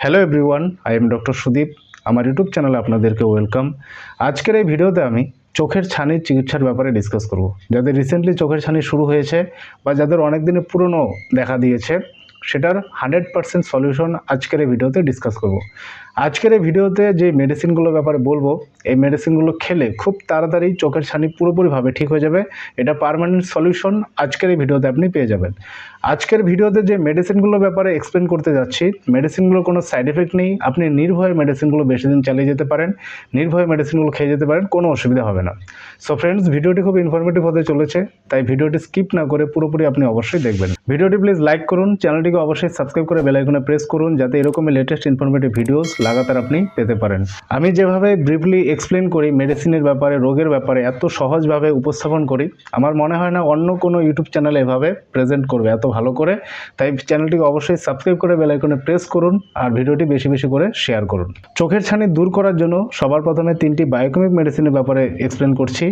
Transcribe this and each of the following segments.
Hello everyone I am doctor Sudip আমার YouTube চ্যানেলে আপনাদেরকে ওয়েলকাম আজকের এই ভিডিওতে আমি চোখের ছানির চিকিৎসার ব্যাপারে ডিসকাস করব। যাদের রিসেন্টলি চোখের ছানি শুরু হয়েছে বা যাদের অনেক দিনের পুরনো দেখা দিয়েছে, সেটার হান্ড্রেড পারসেন্ট সলিউশন আজকের এই ভিডিওতে ডিসকাস করব। আজকের এই ভিডিওতে যে মেডিসিনগুলোর ব্যাপারে বলব, এই মেডিসিনগুলো খেলে খুব তাড়াতাড়ি চোখের ছানি পুরোপুরিভাবে ঠিক হয়ে যাবে। এটা পার্মানেন্ট সলিউশন আজকের এই ভিডিওতে আপনি পেয়ে যাবেন। আজকের ভিডিওতে যে মেডিসিনগুলোর ব্যাপারে এক্সপ্লেন করতে যাচ্ছি মেডিসিনগুলোর কোনো সাইড এফেক্ট নেই। আপনি নির্ভয়ে মেডিসিনগুলো বেশি দিন চালিয়ে যেতে পারেন, নির্ভয়ে মেডিসিনগুলো খেয়ে যেতে পারেন, কোনো অসুবিধা হবে না। সো ফ্রেন্ডস ভিডিওটি খুব ইনফরমেটিভ হতে চলেছে, তাই ভিডিওটি স্কিপ না করে পুরোপুরি আপনি অবশ্যই দেখবেন। ভিডিওটি প্লিজ লাইক করুন চ্যানেলটিকে অবশ্যই সাবস্ক্রাইব করে বেল আইকনে প্রেস করুন, যাতে এরকমই লেটেস্ট ইনফরমেটিভ ভিডিওস লাগাতার আপনি পেতে পারেন। আমি যেভাবে ব্রিফলি এক্সপ্লেন করি মেডিসিনের ব্যাপারে, রোগের ব্যাপারে, এত সহজভাবে উপস্থাপন করি, আমার মনে হয় না অন্য কোনো ইউটিউব চ্যানেল এভাবে প্রেজেন্ট করবে এত ভালো করে। তাই চ্যানেলটিকে অবশ্যই সাবস্ক্রাইব করে বেল আইকনে প্রেস করুন আর ভিডিওটি বেশি বেশি করে শেয়ার করুন। চোখের ছানি দূর করার জন্য সবার প্রথমে তিনটি বায়োকেমিক মেডিসিনের ব্যাপারে এক্সপ্লেন করছি।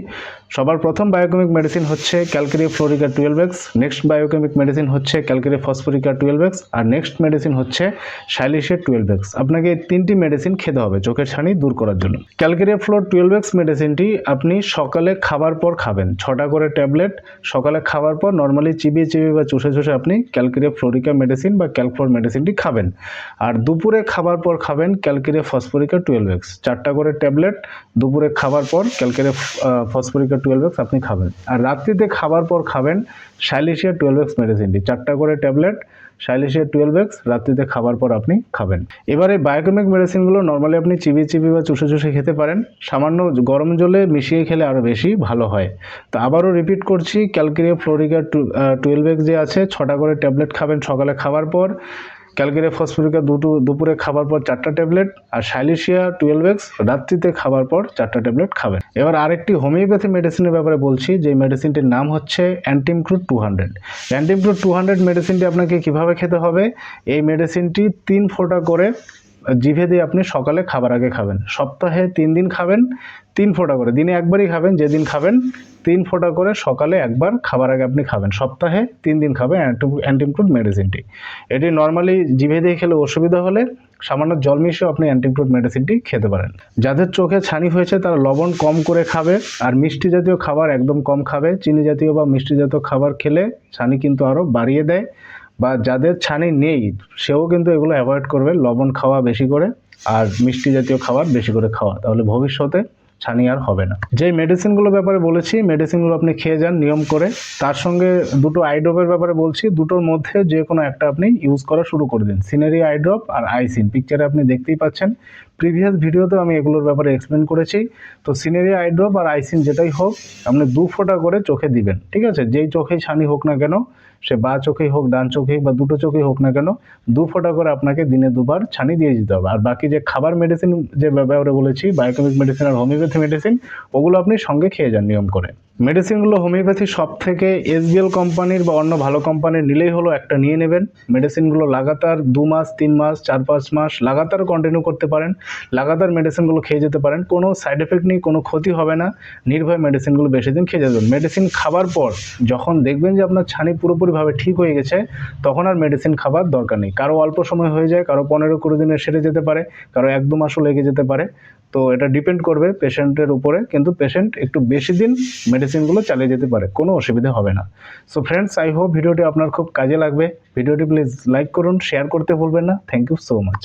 সবার প্রথম বায়োকেমিক মেডিসিন হচ্ছে calcarea fluorica twelve X next biochemic medicine হচ্ছে ক্যালকেরিয়া ফসফরিকা টুয়েলভ এক্স আর নেক্সট মেডিসিন হচ্ছে শাইলিশের টুয়েলভ এক্স আপনাকে এই তিনটি মেডিসিন খেতে হবে, চোখের ছানি দূর করার জন্য। ক্যালকেরিয়া ফ্লোর টুয়েলভ এক্স মেডিসিনটি আপনি সকালে খাবার পর খাবেন। ছটা করে ট্যাবলেট সকালে খাওয়ার পর নর্মালি চিবিয়ে চিবিয়ে বা চুষে চুষে আপনি ক্যালকেরিয়া ফ্লোরিকা মেডিসিন বা ক্যালফ্লোর মেডিসিনটি খাবেন। আর দুপুরে খাবার পর খাবেন ক্যালকেরিয়া ফসফরিকা টুয়েলভ এক্স চারটা করে ট্যাবলেট দুপুরে খাবার পর ক্যালকেরিয়া ফসফরিকা টুয়েলভ এক্স আপনি খাবেন। আর রাত্রিতে খাবার পর খাবেন শাইলিশিয়া টুয়েলভ এক্স মেডিসিনটি চারটা করে ট্যাবলেট শাইলিশিয়া টুয়েলভ এক্স, রাত্রিতে খাবার পর আপনি খাবেন। এবারে বায়োকেমিক মেডিসিনগুলো নর্মালি আপনি চিবিয়ে চিবি বা চুষে চুষে খেতে পারেন। সামান্য গরম জলে মিশিয়ে খেলে আরও বেশি ভালো হয়। তো আবারও রিপিট করছি calcarea fluorica two twelve X যে আছে, ছটা করে ট্যাবলেট খাবেন সকালে খাওয়ার পর। ক্যালকেরিয়া ফসফরিকা দুটো, দুপুরে খাবার পর চারটা ট্যাবলেট আর সাইলিশিয়া টুয়েলভ এক্স রাত্রিতে খাবার পর চারটা ট্যাবলেট খাবেন। এবার আরেকটি হোমিওপ্যাথি মেডিসিনের ব্যাপারে বলছি যে মেডিসিনটির নাম হচ্ছে antim crud two hundred antim crud two hundred মেডিসিনটি আপনাকে কীভাবে খেতে হবে? এই মেডিসিনটি তিন ফোটা করে জিভে দিয়ে আপনি সকালে খাবার আগে খাবেন। সপ্তাহে তিন দিন খাবেন, তিন ফোঁটা করে। দিনে একবারই খাবেন, যেদিন খাবেন, তিন ফোঁটা করে সকালে একবার খাবার আগে আপনি খাবেন। সপ্তাহে তিন দিন খাবেন অ্যান্টিমক্রুড মেডিসিনটি। এটি নর্মালি জিভে দিয়ে খেলে অসুবিধা হলে সামান্য জল মিশিয়েও আপনি অ্যান্টিমক্রুড মেডিসিনটি খেতে পারেন। যাদের চোখে ছানি হয়েছে, তারা লবণ কম করে খাবে আর মিষ্টি জাতীয় খাবার একদম কম খাবে। চিনি জাতীয় বা মিষ্টি জাতীয় খাবার খেলে ছানি কিন্তু আরও বাড়িয়ে দেয়। বা যাদের ছানি নেই, সেও কিন্তু এগুলো অ্যাভয়েড করবে, লবণ খাওয়া বেশি করে আর মিষ্টি জাতীয় খাবার বেশি করে খাওয়া। তাহলে ভবিষ্যতে ছানি আর হবে না। যে মেডিসিনগুলোর ব্যাপারে বলেছি মেডিসিনগুলো আপনি খেয়ে যান নিয়ম করে। তার সঙ্গে দুটো আইড্রপের ব্যাপারে বলছি, দুটোর মধ্যে যে কোনো একটা আপনি ইউজ করা শুরু করে দিন। সিনারি আইড্রপ আর আইসিন পিকচারে আপনি দেখতেই পাচ্ছেন। প্রিভিয়াস ভিডিওতেও আমি এগুলোর ব্যাপারে এক্সপ্লেন করেছি। তো সিনারি আইড্রপ আর আইসিন যেটাই হোক, আপনি দু ফোঁটা করে চোখে দিবেন। ঠিক আছে? যেই চোখেই ছানি হোক না কেন সে বা চোখেই হোক, ডান চোখেই বা দুটো চোখেই হোক না কেন, দু ফোঁটা করে আপনাকে দিনে দুবার ছানি দিয়ে দিতে হবে। আর বাকি যে খাবার মেডিসিন যে ব্যাপারে বলেছি বায়োকেমিক মেডিসিন আর হোমিওপ্যাথি মেডিসিন ওগুলো আপনি সঙ্গে খেয়ে যান নিয়ম করে। মেডিসিনগুলো হোমিওপ্যাথি সব থেকে এসবিএল কোম্পানির বা অন্য ভালো কোম্পানির নিলেই হলো একটা নিয়ে নেবেন। মেডিসিনগুলো লাগাতার দু মাস, তিন মাস, চার পাঁচ মাস লাগাতার কন্টিনিউ করতে পারেন। লাগাতার মেডিসিনগুলো খেয়ে যেতে পারেন। কোনো সাইড এফেক্ট নেই, কোনো ক্ষতি হবে না। নির্ভয় মেডিসিনগুলো বেশি দিন খেয়ে যাবেন। মেডিসিন খাবার পর যখন দেখবেন যে আপনার ছানি পুরোপুরিভাবে ঠিক হয়ে গেছে, তখন আর মেডিসিন খাবার দরকার নেই। কারও অল্প সময় হয়ে যায়, কারও পনেরো কুড়ি দিনে সেরে যেতে পারে, কারও এক দু মাসও লেগে যেতে পারে। তো এটা ডিপেন্ড করবে পেশেন্টের উপরে। কিন্তু পেশেন্ট একটু বেশি দিন মেডিসিনগুলো চালিয়ে যেতে পারে, কোনো অসুবিধা হবে না। সো ফ্রেন্ডস আই হোপ ভিডিওটি আপনার খুব কাজে লাগবে। ভিডিওটি প্লিজ লাইক করুন শেয়ার করতে ভুলবেন না। Thank you so much